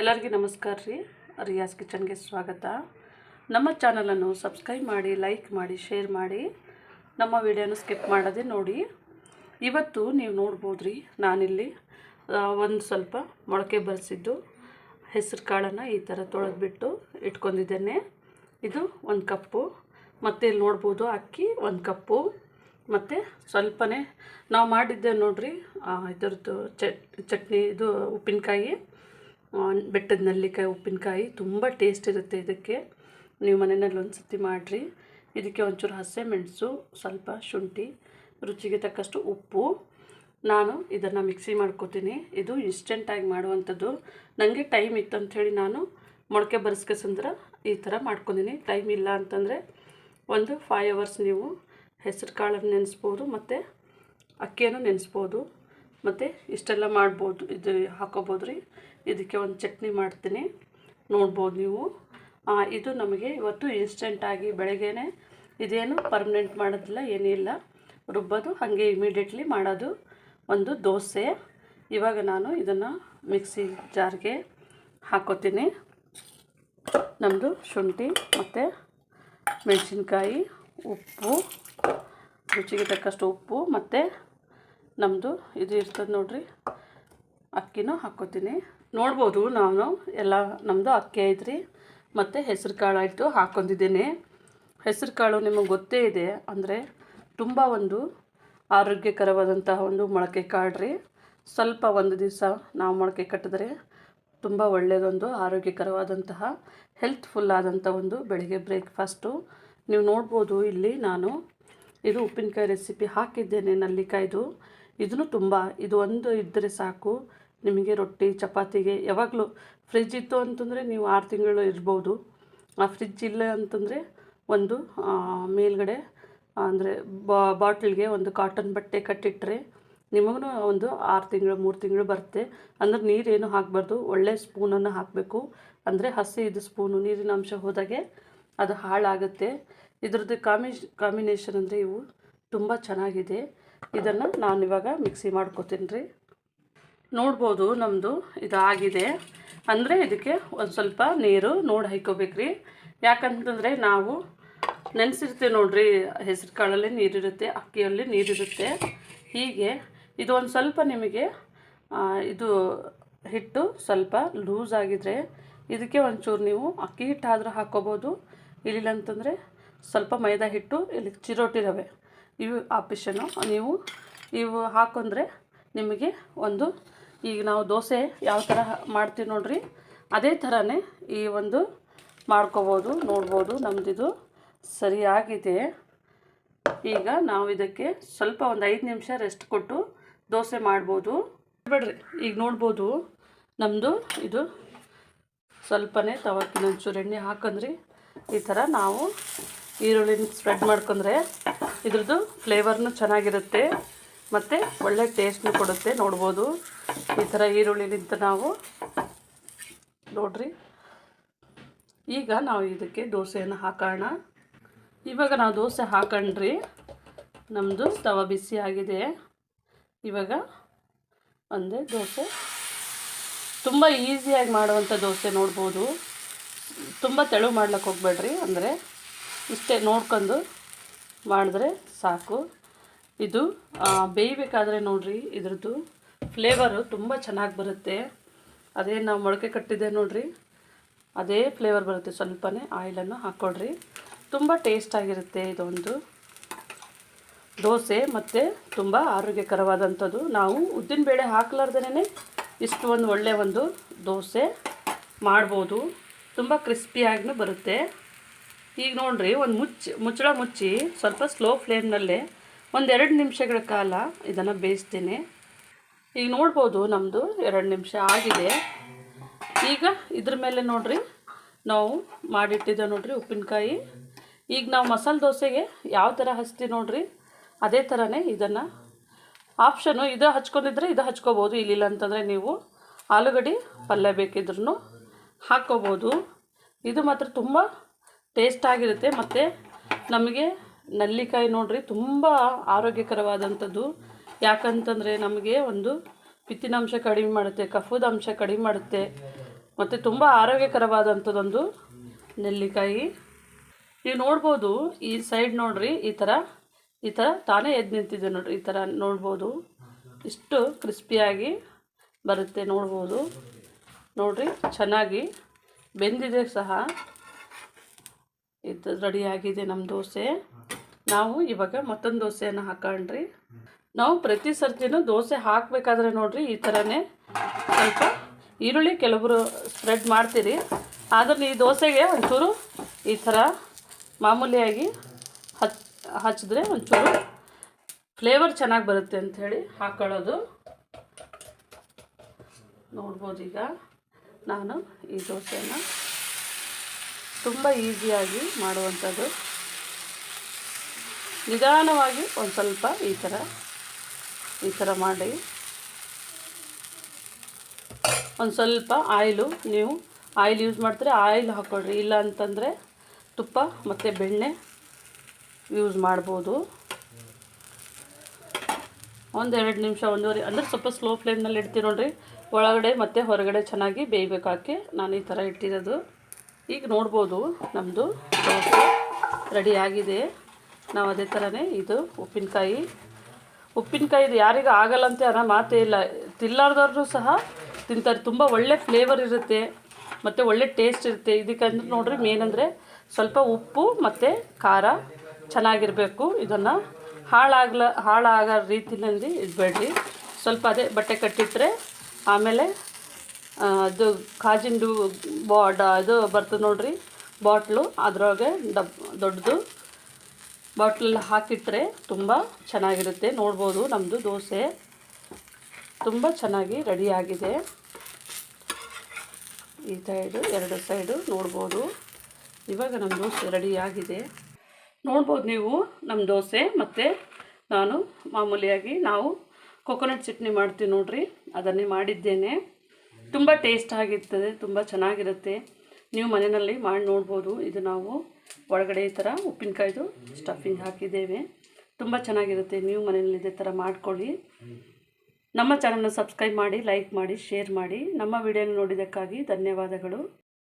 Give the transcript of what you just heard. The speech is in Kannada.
ಎಲ್ಲರಿಗೂ ನಮಸ್ಕಾರ ರೀ. ರಿಯಾಸ್ ಕಿಚನ್ಗೆ ಸ್ವಾಗತ. ನಮ್ಮ ಚಾನಲನ್ನು ಸಬ್ಸ್ಕ್ರೈಬ್ ಮಾಡಿ, ಲೈಕ್ ಮಾಡಿ, ಶೇರ್ ಮಾಡಿ. ನಮ್ಮ ವಿಡಿಯೋನ ಸ್ಕಿಪ್ ಮಾಡೋದೇ ನೋಡಿ. ಇವತ್ತು ನೀವು ನೋಡ್ಬೋದು ರೀ, ನಾನಿಲ್ಲಿ ಒಂದು ಸ್ವಲ್ಪ ಮೊಳಕೆ ಬರೆಸಿದ್ದು, ಹೆಸರು ಕಾಳನ್ನು ಈ ಥರ ತೊಳೆದ್ಬಿಟ್ಟು ಇಟ್ಕೊಂಡಿದ್ದೇನೆ. ಇದು ಒಂದು ಕಪ್ಪು. ಮತ್ತು ಇಲ್ಲಿ ನೋಡ್ಬೋದು ಅಕ್ಕಿ ಒಂದು ಕಪ್ಪು. ಮತ್ತು ಸ್ವಲ್ಪನೇ ನಾವು ಮಾಡಿದ್ದೆ ನೋಡಿರಿ ಇದರದ್ದು ಚಟ್ ಚಟ್ನಿ, ಇದು ಉಪ್ಪಿನಕಾಯಿ. ಬೆಟ್ಟದ ನೆಲ್ಲಿಕಾಯಿ, ಉಪ್ಪಿನಕಾಯಿ ತುಂಬ ಟೇಸ್ಟ್ ಇರುತ್ತೆ ಇದಕ್ಕೆ. ನೀವು ಮನೆಯಲ್ಲಿ ಒಂದು ಸತಿ ಮಾಡಿರಿ. ಇದಕ್ಕೆ ಒಂಚೂರು ಹಸಿಮೆಣಸು ಸ್ವಲ್ಪ ಶುಂಠಿ, ರುಚಿಗೆ ತಕ್ಕಷ್ಟು ಉಪ್ಪು. ನಾನು ಇದನ್ನು ಮಿಕ್ಸಿ ಮಾಡ್ಕೋತೀನಿ. ಇದು ಇನ್ಸ್ಟೆಂಟಾಗಿ ಮಾಡುವಂಥದ್ದು. ನನಗೆ ಟೈಮ್ ಇತ್ತು ಅಂಥೇಳಿ ನಾನು ಮೊಳಕೆ ಬರೆಸ್ಕೆಸಂದ್ರೆ ಈ ಥರ ಮಾಡ್ಕೊಂಡಿನಿ. ಟೈಮ್ ಇಲ್ಲ ಅಂತಂದರೆ ಒಂದು ಫೈವ್ ಅವರ್ಸ್ ನೀವು ಹೆಸರು ಕಾಳನ್ನು ನೆನೆಸ್ಬೋದು ಮತ್ತು ಅಕ್ಕಿಯನ್ನು ನೆನೆಸ್ಬೋದು. ಮತ್ತು ಇಷ್ಟೆಲ್ಲ ಮಾಡ್ಬೋದು, ಇದು ಹಾಕೋಬೋದು ರೀ ಇದಕ್ಕೆ ಒಂದು ಚಟ್ನಿ ಮಾಡ್ತೀನಿ. ನೋಡ್ಬೋದು ನೀವು. ಇದು ನಮಗೆ ಇವತ್ತು ಇನ್ಸ್ಟೆಂಟಾಗಿ ಬೆಳಗ್ಗೆನೇ ಇದೇನು ಪರ್ಮನೆಂಟ್ ಮಾಡೋದಿಲ್ಲ, ಏನಿಲ್ಲ. ರುಬ್ಬೋದು, ಹಾಗೆ ಇಮಿಡಿಯೇಟ್ಲಿ ಮಾಡೋದು ಒಂದು ದೋಸೆ. ಇವಾಗ ನಾನು ಇದನ್ನು ಮಿಕ್ಸಿ ಜಾರ್ಗೆ ಹಾಕೋತೀನಿ. ನಮ್ಮದು ಶುಂಠಿ ಮತ್ತು ಮೆಣಸಿನ್ಕಾಯಿ, ಉಪ್ಪು, ರುಚಿಗೆ ತಕ್ಕಷ್ಟು ಉಪ್ಪು ಮತ್ತು ನಮ್ಮದು ಇದು ಇರ್ತದೆ ನೋಡ್ರಿ. ಅಕ್ಕಿನೂ ಹಾಕೋತೀನಿ ನೋಡ್ಬೋದು ನಾನು ಎಲ್ಲ ನಮ್ಮದು ಅಕ್ಕಿ ಐತ್ರಿ. ಮತ್ತು ಹೆಸ್ರು ಕಾಳು ಆಯಿತು, ಹಾಕ್ಕೊಂಡಿದ್ದೀನಿ. ಹೆಸ್ರು ಕಾಳು ನಿಮಗೆ ಗೊತ್ತೇ ಇದೆ, ಅಂದರೆ ತುಂಬ ಒಂದು ಆರೋಗ್ಯಕರವಾದಂತಹ ಒಂದು ಮೊಳಕೆ ಕಾಳು ರೀ. ಸ್ವಲ್ಪ ಒಂದು ದಿವಸ ನಾವು ಮೊಳಕೆ ಕಟ್ಟಿದ್ರೆ ತುಂಬ ಒಳ್ಳೆಯದೊಂದು ಆರೋಗ್ಯಕರವಾದಂತಹ ಹೆಲ್ತ್ಫುಲ್ ಆದಂಥ ಒಂದು ಬೆಳಿಗ್ಗೆ ಬ್ರೇಕ್ಫಾಸ್ಟು ನೀವು ನೋಡ್ಬೋದು ಇಲ್ಲಿ ನಾನು ಇದು ಉಪ್ಪಿನಕಾಯಿ ರೆಸಿಪಿ ಹಾಕಿದ್ದೇನೆ, ನಲ್ಲಿಕಾಯ್ದು. ಇದನ್ನು ತುಂಬ, ಇದು ಒಂದು ಇದ್ದರೆ ಸಾಕು. ನಿಮಗೆ ರೊಟ್ಟಿ, ಚಪಾತಿಗೆ ಯಾವಾಗಲೂ ಫ್ರಿಜ್ ಇತ್ತು ಅಂತಂದರೆ ನೀವು ಆರು ತಿಂಗಳು ಇರ್ಬೋದು. ಆ ಫ್ರಿಜ್ ಇಲ್ಲ ಅಂತಂದರೆ ಒಂದು ಮೇಲ್ಗಡೆ, ಅಂದರೆ ಬಾಟ್ಲಿಗೆ ಒಂದು ಕಾಟನ್ ಬಟ್ಟೆ ಕಟ್ಟಿಟ್ಟರೆ ನಿಮಗೂ ಒಂದು ಆರು ತಿಂಗಳು, ಮೂರು ತಿಂಗಳು ಬರುತ್ತೆ. ಅಂದರೆ ನೀರೇನು ಹಾಕಬಾರ್ದು. ಒಳ್ಳೆ ಸ್ಪೂನನ್ನು ಹಾಕಬೇಕು. ಅಂದರೆ ಹಸಿ ಇದು ಸ್ಪೂನು ನೀರಿನ ಅಂಶ ಹೋದಾಗೆ ಅದು ಹಾಳಾಗುತ್ತೆ. ಇದ್ರದ್ದು ಕಾಂಬಿನೇಷನ್ ಅಂದರೆ ಇವು ತುಂಬ ಚೆನ್ನಾಗಿದೆ. ಇದನ್ನು ನಾನು ಇವಾಗ ಮಿಕ್ಸಿ ಮಾಡ್ಕೋತೀನಿ ರೀ. ನೋಡ್ಬೋದು ನಮ್ಮದು ಇದಾಗಿದೆ. ಅಂದರೆ ಇದಕ್ಕೆ ಒಂದು ಸ್ವಲ್ಪ ನೀರು ನೋಡಿ ಹಾಯ್ಕೋಬೇಕ್ರಿ ಯಾಕಂತಂದರೆ ನಾವು ನೆನೆಸಿರ್ತೀವಿ ನೋಡ್ರಿ, ಹೆಸರು ಕಾಳಲ್ಲಿ ನೀರಿರುತ್ತೆ, ಅಕ್ಕಿಯಲ್ಲಿ ನೀರಿರುತ್ತೆ. ಹೀಗೆ ಇದು ಒಂದು ಸ್ವಲ್ಪ ನಿಮಗೆ ಇದು ಹಿಟ್ಟು ಸ್ವಲ್ಪ ಲೂಸ್ ಆಗಿದ್ರೆ ಇದಕ್ಕೆ ಒಂಚೂರು ನೀವು ಅಕ್ಕಿ ಹಿಟ್ಟಾದರೂ ಹಾಕ್ಕೋಬೋದು. ಇಲ್ಲಿಲ್ಲ ಅಂತಂದರೆ ಸ್ವಲ್ಪ ಮೈದಾ ಹಿಟ್ಟು, ಇಲ್ಲಿ ಚಿರೋಟಿ ರವೆ. ಇವು ಆಪ್ಷನು ನೀವು ಇವು ಹಾಕೊಂಡ್ರೆ ನಿಮಗೆ ಒಂದು, ಈಗ ನಾವು ದೋಸೆ ಯಾವ ಥರ ಮಾಡ್ತೀವಿ ನೋಡ್ರಿ, ಅದೇ ಥರನೇ ಈ ಒಂದು ಮಾಡ್ಕೋಬೋದು, ನೋಡ್ಬೋದು ನಮ್ಮದಿದು ಸರಿಯಾಗಿದೆ. ಈಗ ನಾವು ಇದಕ್ಕೆ ಸ್ವಲ್ಪ ಒಂದು ಐದು ನಿಮಿಷ ರೆಸ್ಟ್ ಕೊಟ್ಟು ದೋಸೆ ಮಾಡ್ಬೋದು. ಬಿಡ್ರಿ, ಈಗ ನೋಡ್ಬೋದು ನಮ್ಮದು ಇದು ಸ್ವಲ್ಪನೇ ತವಕ್ಕಿನ ಚೂರು ಎಣ್ಣೆ ಹಾಕಂದ್ರಿ ಈ ಥರ ನಾವು ಈರುಳ್ಳಿನ ಸ್ಪ್ರೆಡ್ ಮಾಡ್ಕೊಂಡ್ರೆ ಇದ್ರದ್ದು ಫ್ಲೇವರ್ನು ಚೆನ್ನಾಗಿರುತ್ತೆ. ಮತ್ತು ಒಳ್ಳೆ ಟೇಸ್ಟ್ನು ಕೊಡುತ್ತೆ. ನೋಡ್ಬೋದು. ಈ ಥರ ಈರುಳ್ಳಿಲಿಂತ ನಾವು ನೋಡ್ರಿ. ಈಗ ನಾವು ಇದಕ್ಕೆ ದೋಸೆಯನ್ನು ಹಾಕೋಣ. ಇವಾಗ ನಾವು ದೋಸೆ ಹಾಕೊಂಡ್ರಿ. ನಮ್ಮದು ತವ ಬಿಸಿ ಆಗಿದೆ. ಇವಾಗ ಒಂದೇ ದೋಸೆ. ತುಂಬ ಈಸಿಯಾಗಿ ಮಾಡುವಂಥ ದೋಸೆ ನೋಡ್ಬೋದು. ತುಂಬ ತೆಳು ಮಾಡ್ಲಿಕ್ಕೆ ಹೋಗ್ಬೇಡ್ರಿ. ಅಂದರೆ ಇಷ್ಟೇ ನೋಡ್ಕೊಂಡು ಮಾಡಿದ್ರೆ ಸಾಕು. ಇದು ಬೇಯಬೇಕಾದ್ರೆ ನೋಡ್ರಿ ಇದ್ರದ್ದು ಫ್ಲೇವರು ತುಂಬ ಚೆನ್ನಾಗಿ ಬರುತ್ತೆ. ಅದೇ ನಾವು ಮೊಳಕೆ ಕಟ್ಟಿದೆ ನೋಡ್ರಿ. ಅದೇ ಫ್ಲೇವರ್ ಬರುತ್ತೆ ಸ್ವಲ್ಪನೇ ಆಯಿಲನ್ನು ಹಾಕ್ಕೊಡ್ರಿ ತುಂಬ ಟೇಸ್ಟಾಗಿರುತ್ತೆ ಇದೊಂದು. ದೋಸೆ ಮತ್ತು ತುಂಬ ಆರೋಗ್ಯಕರವಾದಂಥದ್ದು. ನಾವು ಉದ್ದಿನಬೇಳೆ ಹಾಕ್ಲಾರ್ದೇ ಇಷ್ಟು ಒಂದು ಒಳ್ಳೆಯ ಒಂದು ದೋಸೆ ಮಾಡ್ಬೋದು. ತುಂಬ ಕ್ರಿಸ್ಪಿಯಾಗಿಯೂ ಬರುತ್ತೆ. ಈಗ ನೋಡ್ರಿ, ಒಂದು ಮುಚ್ಚಿ, ಮುಚ್ಚಳ ಮುಚ್ಚಿ ಸ್ವಲ್ಪ ಸ್ಲೋ ಫ್ಲೇಮ್ನಲ್ಲೇ ಒಂದೆರಡು ನಿಮಿಷಗಳ ಕಾಲ ಇದನ್ನು ಬೇಯಿಸ್ತೀನಿ. ಈಗ ನೋಡ್ಬೋದು ನಮ್ಮದು ಎರಡು ನಿಮಿಷ ಆಗಿದೆ. ಈಗ ಇದ್ರ ಮೇಲೆ ನೋಡ್ರಿ, ನಾವು ಮಾಡಿಟ್ಟಿದ್ದೆ ನೋಡ್ರಿ ಉಪ್ಪಿನಕಾಯಿ. ಈಗ ನಾವು ಮಸಾಲೆ ದೋಸೆಗೆ ಯಾವ ಥರ ಹಚ್ತೀವಿ ನೋಡ್ರಿ, ಅದೇ ಥರನೇ ಇದನ್ನು ಆಪ್ಷನು ಇದು ಹಚ್ಕೊಂಡಿದ್ರೆ ಇದು ಹಚ್ಕೋಬೋದು. ಇಲ್ಲಿಲ್ಲ ಅಂತಂದರೆ ನೀವು ಆಲೂಗಡ್ಡೆ ಪಲ್ಯ ಬೇಕಿದ್ರೂ ಹಾಕ್ಕೋಬೋದು. ಇದು ಮಾತ್ರ ತುಂಬ ಟೇಸ್ಟಾಗಿರುತ್ತೆ ಮತ್ತು ನಮಗೆ ನಲ್ಲಿಕಾಯಿ ನೋಡ್ರಿ, ತುಂಬ ಆರೋಗ್ಯಕರವಾದಂಥದ್ದು. ಯಾಕಂತಂದರೆ ನಮಗೆ ಒಂದು ಪಿತ್ತಿನಾಂಶ ಕಡಿಮೆ ಮಾಡುತ್ತೆ ಕಫದ ಅಂಶ ಕಡಿಮೆ ಮಾಡುತ್ತೆ, ಮತ್ತು ತುಂಬ ಆರೋಗ್ಯಕರವಾದಂಥದ್ದೊಂದು ನೆಲ್ಲಿಕಾಯಿ. ನೀವು ನೋಡ್ಬೋದು, ಈ ಸೈಡ್ ನೋಡ್ರಿ, ಈ ಥರ ಈ ಥರ ತಾನೇ ಎದ್ದು ನಿಂತಿದೆ ನೋಡ್ರಿ, ಈ ಥರ ನೋಡ್ಬೋದು. ಇಷ್ಟು ಕ್ರಿಸ್ಪಿಯಾಗಿ ಬರುತ್ತೆ ನೋಡ್ಬೋದು. ನೋಡ್ರಿ, ಚೆನ್ನಾಗಿ ಬೆಂದಿದೆ ಸಹ. ಇದು ರೆಡಿ ಆಗಿದೆ ನಮ್ಮ ದೋಸೆ. ನಾವು ಇವಾಗ ಮತ್ತೊಂದು ದೋಸೆಯನ್ನು ಹಾಕೊಂಡ್ರಿ. ನಾವು ಪ್ರತಿ ಸರ್ತಿನೂ ದೋಸೆ ಹಾಕಬೇಕಾದ್ರೆ ನೋಡ್ರಿ ಈ ಥರನೇ ಸ್ವಲ್ಪ ಈರುಳ್ಳಿ ಕೆಲವರು ಸ್ಪ್ರೆಡ್ ಮಾಡ್ತೀರಿ. ಆದರೆ ಈ ದೋಸೆಗೆ ಒಂಚೂರು ಈ ಥರ ಮಾಮೂಲಿಯಾಗಿ ಹಚ್, ಹಚ್ಚಿದ್ರೆ ಒಂಚೂರು ಫ್ಲೇವರ್ ಚೆನ್ನಾಗಿ ಬರುತ್ತೆ ಅಂಥೇಳಿ ನೋಡ್ಬೋದು ಈಗ ನಾನು ಈ ದೋಸೆನ ತುಂಬ ಈಸಿಯಾಗಿ ಮಾಡುವಂಥದ್ದು. ನಿಧಾನವಾಗಿ ಒಂದು ಸ್ವಲ್ಪ ಈ ಥರ ಈ ಥರ ಮಾಡಿ. ಒಂದು ಸ್ವಲ್ಪ ಆಯಿಲು, ನೀವು ಆಯಿಲ್ ಯೂಸ್ ಮಾಡ್ತೀರಿ, ಆಯಿಲ್ ಹಾಕ್ಕೊಳ್ರಿ. ಇಲ್ಲ ಅಂತಂದರೆ ತುಪ್ಪ ಮತ್ತು ಬೆಣ್ಣೆ ಯೂಸ್ ಮಾಡ್ಬೋದು. ಒಂದೆರಡು ನಿಮಿಷ, ಒಂದೂವರೆ, ಅಂದರೆ ಸ್ವಲ್ಪ ಸ್ಲೋ ಫ್ಲೇಮ್ನಲ್ಲಿ ಇಡ್ತೀನಿ ನೋಡ್ರಿ. ಒಳಗಡೆ ಮತ್ತು ಹೊರಗಡೆ ಚೆನ್ನಾಗಿ ಬೇಯಬೇಕಾಕೆ ನಾನು ಈ ಥರ ಇಟ್ಟಿರೋದು. ಈಗ ನೋಡ್ಬೋದು ನಮ್ಮದು ದೋಸೆ ರೆಡಿ ಆಗಿದೆ. ನಾವು ಅದೇ ಥರನೇ ಇದು ಉಪ್ಪಿನಕಾಯಿ. ಉಪ್ಪಿನಕಾಯಿ ಇದು ಯಾರಿಗೂ ಆಗಲ್ಲ ಅಂತ ಅನ್ನೋ ಮಾತೇ ಇಲ್ಲ. ತಿಲ್ಲಾರ್ದವ್ರು ಸಹ ತಿಂತಾರೆ. ತುಂಬ ಒಳ್ಳೆ ಫ್ಲೇವರ್ ಇರುತ್ತೆ. ಮತ್ತು ಒಳ್ಳೆ ಟೇಸ್ಟ್ ಇರುತ್ತೆ. ಇದಕ್ಕಂದ್ರೆ ನೋಡ್ರಿ ಮೇನ್ ಅಂದರೆ ಸ್ವಲ್ಪ ಉಪ್ಪು ಮತ್ತು ಖಾರ ಚೆನ್ನಾಗಿರಬೇಕು. ಇದನ್ನು ಹಾಳಾಗ್ಲ, ಹಾಳಾಗೋ ರೀತಿಯಲ್ಲಿ ಇಡಬೇಡ್ರಿ. ಸ್ವಲ್ಪ ಅದೇ ಬಟ್ಟೆ ಕಟ್ಟಿಟ್ಟರೆ ಆಮೇಲೆ ಅದು ಕಾಜಿಂದು ಬಾಡ ಇದು ಬರ್ತದೆ ನೋಡ್ರಿ, ಬಾಟ್ಲು. ಅದರೊಳಗೆ ಡಬ್ ದೊಡ್ಡದು ಬಾಟ್ಲಲ್ಲಿ ಹಾಕಿಟ್ರೆ ತುಂಬ ಚೆನ್ನಾಗಿರುತ್ತೆ. ನೋಡ್ಬೋದು ನಮ್ಮದು ದೋಸೆ. ತುಂಬ ಚೆನ್ನಾಗಿ ರೆಡಿಯಾಗಿದೆ ಈ ಸೈಡು, ಎರಡು ಸೈಡು ನೋಡ್ಬೋದು. ಇವಾಗ ನಮ್ಮ ದೋಸೆ ರೆಡಿಯಾಗಿದೆ ನೋಡ್ಬೋದು ನೀವು ನಮ್ಮ ದೋಸೆ ಮತ್ತು ನಾನು ಮಾಮೂಲಿಯಾಗಿ ನಾವು ಕೊಕೊನಟ್ ಚಟ್ನಿ ಮಾಡ್ತೀವಿ ನೋಡ್ರಿ. ಅದನ್ನೇ ಮಾಡಿದ್ದೇನೆ. ತುಂಬ ಟೇಸ್ಟ್ ಆಗಿರ್ತದೆ, ತುಂಬ ಚೆನ್ನಾಗಿರುತ್ತೆ. ನೀವು ಮನೆಯಲ್ಲಿ ಮಾಡಿ ನೋಡ್ಬೋದು. ಇದು ನಾವು ಒಳಗಡೆ ಈ ಥರ ಉಪ್ಪಿನಕಾಯ್ದು ಸ್ಟಫಿಂಗ್ ಹಾಕಿದ್ದೇವೆ. ತುಂಬ ಚೆನ್ನಾಗಿರುತ್ತೆ. ನೀವು ಮನೆಯಲ್ಲಿ ಇದೇ ಥರ ಮಾಡ್ಕೊಳ್ಳಿ. ನಮ್ಮ ಚಾನಲ್ನ ಸಬ್ಸ್ಕ್ರೈಬ್ ಮಾಡಿ ಲೈಕ್ ಮಾಡಿ ಶೇರ್ ಮಾಡಿ. ನಮ್ಮ ವಿಡಿಯೋನ ನೋಡಿದ್ದಕ್ಕಾಗಿ ಧನ್ಯವಾದಗಳು.